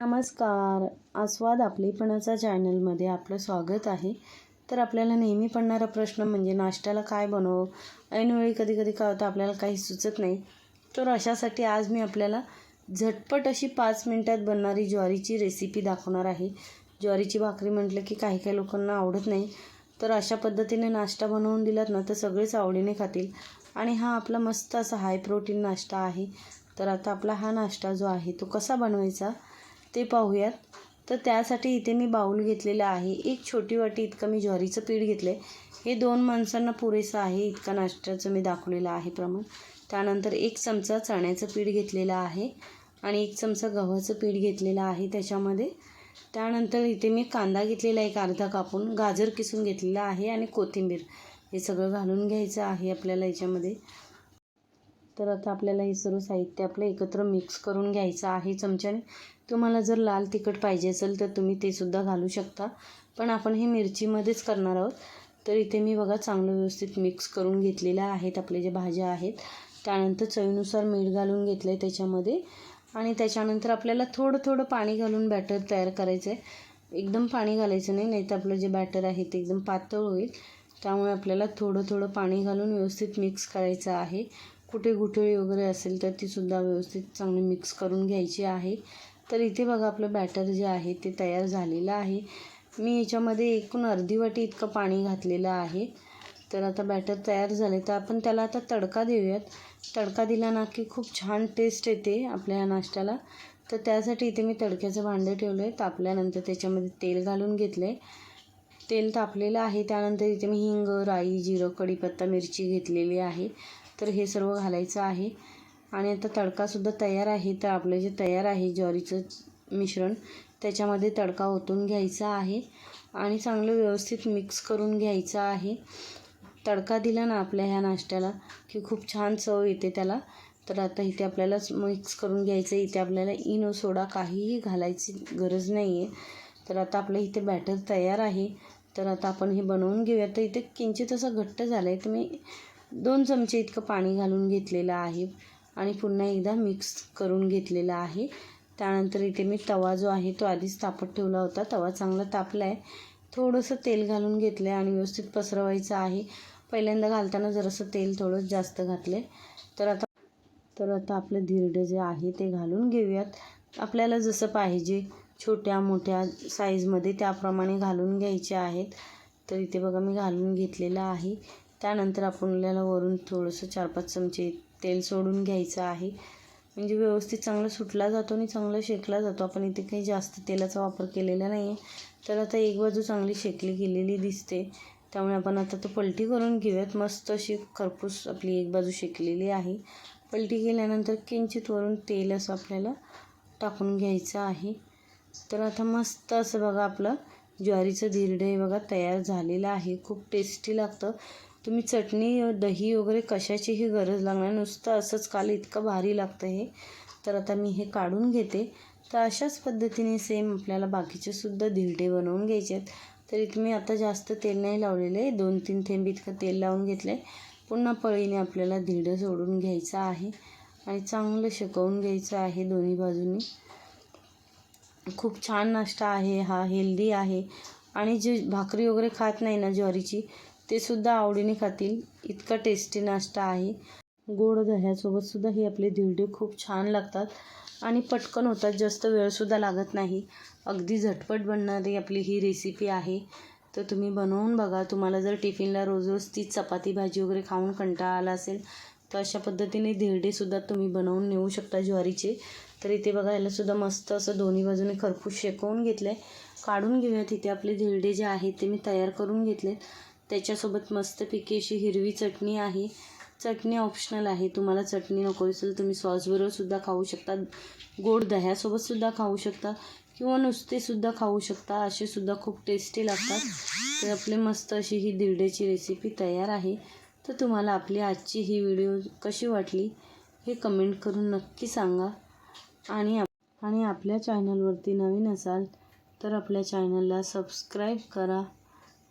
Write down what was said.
नमस्कार. आस्वाद आपलेपणाचा चॅनलमध्ये आपलं स्वागत आहे. तर आपल्याला नेहमी पडणारा प्रश्न म्हणजे नाश्त्याला काय बनव? ऐनवेळी कधी कधी काय होतं आपल्याला काही सुचत नाही. तर अशासाठी आज मी आपल्याला झटपट अशी पाच मिनटात बनणारी ज्वारीची रेसिपी दाखवणार आहे. ज्वारीची भाकरी म्हटलं की काही काही लोकांना आवडत नाही. तर अशा पद्धतीने नाश्ता बनवून दिलात ना तर सगळेच आवडीने खातील. आणि हा आपला मस्त असा हाय प्रोटीन नाश्ता आहे. तर आता आपला हा नाश्ता जो आहे तो कसा बनवायचा? ते पाहूयात. तर त्यासाठी इथे मी बाऊल घेतलेला आहे. एक छोटी वाटी इतकं मी ज्वारीचं पीठ घेतलं आहे हे दोन माणसांना पुरेसं आहे. इतका नाश्त्याचं मी दाखवलेलं आहे प्रमाण. त्यानंतर एक चमचा चण्याचं पीठ घेतलेलं आहे आणि एक चमचा गव्हाचं पीठ घेतलेलं आहे त्याच्यामध्ये. त्यानंतर इथे मी कांदा घेतलेला एक अर्धा कापून गाजर किसून घेतलेला आहे आणि कोथिंबीर. हे सगळं घालून घ्यायचं आहे आपल्याला याच्यामध्ये. तर आता आपल्याला हे सर्व साहित्य आपलं एकत्र मिक्स करून घ्यायचं आहे. चमच्याने तुम्हाला जर लाल तिखट पाहिजे असेल तर तुम्ही ते सुद्धा घालू शकता. पण आपण हे मिरचीमध्येच करणार आहोत. तर इथे मी बघा चांगलं व्यवस्थित मिक्स करून घेतलेल्या आहेत. आपले जे भाज्या आहेत त्यानंतर चवीनुसार मीठ घालून घेतलं आहे त्याच्यामध्ये. आणि त्याच्यानंतर आपल्याला थोडं थोडं पाणी घालून बॅटर तयार करायचं आहे एकदम पाणी घालायचं नाही नाही तर आपलं जे बॅटर आहे ते एकदम पातळ होईल. त्यामुळे आपल्याला थोडं थोडं पाणी घालून व्यवस्थित मिक्स करायचं आहे. कुठे गुठळी वगैरे असेल तर तीसुद्धा व्यवस्थित चांगली मिक्स करून घ्यायची आहे. तर इथे बघा आपलं बॅटर जे आहे ते तयार झालेलं आहे. मी याच्यामध्ये एकूण अर्धी वाटी इतकं पाणी घातलेलं आहे. तर आता बॅटर तयार झाले तर आपण त्याला आता तडका देऊयात. तडका दिला ना की खूप छान टेस्ट येते आपल्या नाश्त्याला. तर त्यासाठी इथे मी तडक्याचं भांडं ठेवलं आहे तापल्यानंतर त्याच्यामध्ये तेल घालून घेतलं आहे तेल तापलेलं आहे. त्यानंतर इथे मी हिंग राई जिरं कढीपत्ता मिरची घेतलेली आहे. तर हे सर्व घालायचं आहे. आणि आता तडकासुद्धा तयार आहे. तर आपलं जे तयार आहे ज्वारीचं मिश्रण त्याच्यामध्ये तडका ओतून घ्यायचा आहे. आणि चांगलं व्यवस्थित मिक्स करून घ्यायचं आहे. तडका दिला ना आपल्या ह्या नाश्त्याला की खूप छान चव येते त्याला. तर आता इथे आपल्याला मिक्स करून घ्यायचं आहे. इथे आपल्याला इनो सोडा काहीही घालायची गरज नाही आहे तर आता आपलं इथे बॅटर तयार आहे. तर आता आपण हे बनवून घेऊया. तर इथे किंचित असं घट्ट झालं आहे तर मी दोन चमचे इतकं पाणी घालून घेतलेलं आहे आणि पुन्हा एकदा मिक्स करून घेतलेलं आहे. त्यानंतर इथे मी तवा जो आहे तो आधीच तापत ठेवला होता. तवा चांगला तापला आहे थोडंसं तेल घालून घेतलं आहे आणि व्यवस्थित पसरवायचं आहे. पहिल्यांदा घालताना जरासं तेल थोडं जास्त घातलं आहे तर आता तर आता आपलं धिरडं जे आहे ते घालून घेऊयात. आपल्याला जसं पाहिजे छोट्या मोठ्या साईजमध्ये त्याप्रमाणे घालून घ्यायचे आहेत. तर इथे बघा मी घालून घेतलेलं आहे. त्यानंतर आपल्याला वरून थोडंसं चार पाच चमचे तेल सोडून घ्यायचं आहे. म्हणजे व्यवस्थित चांगला सुटला जातो आणि चांगला शेकला जातो. आपण इथे काही जास्त तेलाचा वापर केलेला नाही आहे तर आता एक बाजू चांगली शेकली गेलेली दिसते. त्यामुळे आपण आता तो पलटी करून घेऊयात. मस्त अशी खरपूस आपली एक बाजू शेकलेली आहे. पलटी केल्यानंतर किंचित वरून तेल असं आपल्याला टाकून घ्यायचं आहे. तर आता मस्त असं बघा आपलं ज्वारीचं धिरडे बघा तयार झालेलं आहे. खूप टेस्टी लागतं. तुम्ही चटणी दही वगैरे कशाचीही गरज लागणार नुसतं असंच काल इतकं भारी लागतं हे. तर आता मी हे काढून घेते. तर अशाच पद्धतीने सेम आपल्याला बाकीचे सुद्धा धिरडे बनवून घ्यायचे आहेत. तर इथे मी आता जास्त तेल नाही लावलेले दोन तीन थेंब इतकं तेल लावून घेतलं आहे पुन्हा पळीने आपल्याला धिरडं सोडून घ्यायचं आहे आणि चांगलं शिकवून घ्यायचं आहे दोन्ही बाजूनी. खूप छान नाश्ता आहे हा हेल्दी आहे. आणि जे भाकरी वगैरे खात नाही ना ज्वारीची ते सुद्धा आवडीने खातील. इतका टेस्टी नाश्ता आहे. गोड दह्यासोबतसुद्धा हे आपले धिरडे खूप छान लागतात. आणि पटकन होतात जास्त वेळसुद्धा लागत नाही. अगदी झटपट बनणारी आपली ही रेसिपी आहे. तर तुम्ही बनवून बघा. तुम्हाला जर टिफिनला रोज रोज ती चपाती भाजी वगैरे खाऊन कंटाळा आला असेल तर अशा पद्धतीने धिरडेसुद्धा तुम्ही बनवून नेऊ शकता ज्वारीचे. तर इथे बघा यालासुद्धा मस्त असं दोन्ही बाजूने खरपूस शेकवून घेतलं आहे काढून घेऊयात. इथे आपले धिरडे जे आहेत ते मी तयार करून घेतलेत. त्याच्यासोबत मस्तपैकी अशी हिरवी चटणी आहे. चटणी ऑप्शनल आहे. तुम्हाला चटणी नको असेल तुम्ही सॉसबरोबरसुद्धा खाऊ शकता. गोड दह्यासोबतसुद्धा खाऊ शकता. किंवा नुसतेसुद्धा खाऊ शकता. असे सुद्धा खूप टेस्टी लागतात. तर आपली मस्त अशी ही दिरड्याची रेसिपी तयार आहे. तर तुम्हाला आपली आजची ही व्हिडिओ कशी वाटली हे कमेंट करून नक्की सांगा. आणि आणि आपल्या चॅनलवरती नवीन असाल तर आपल्या चॅनलला सबस्क्राईब करा.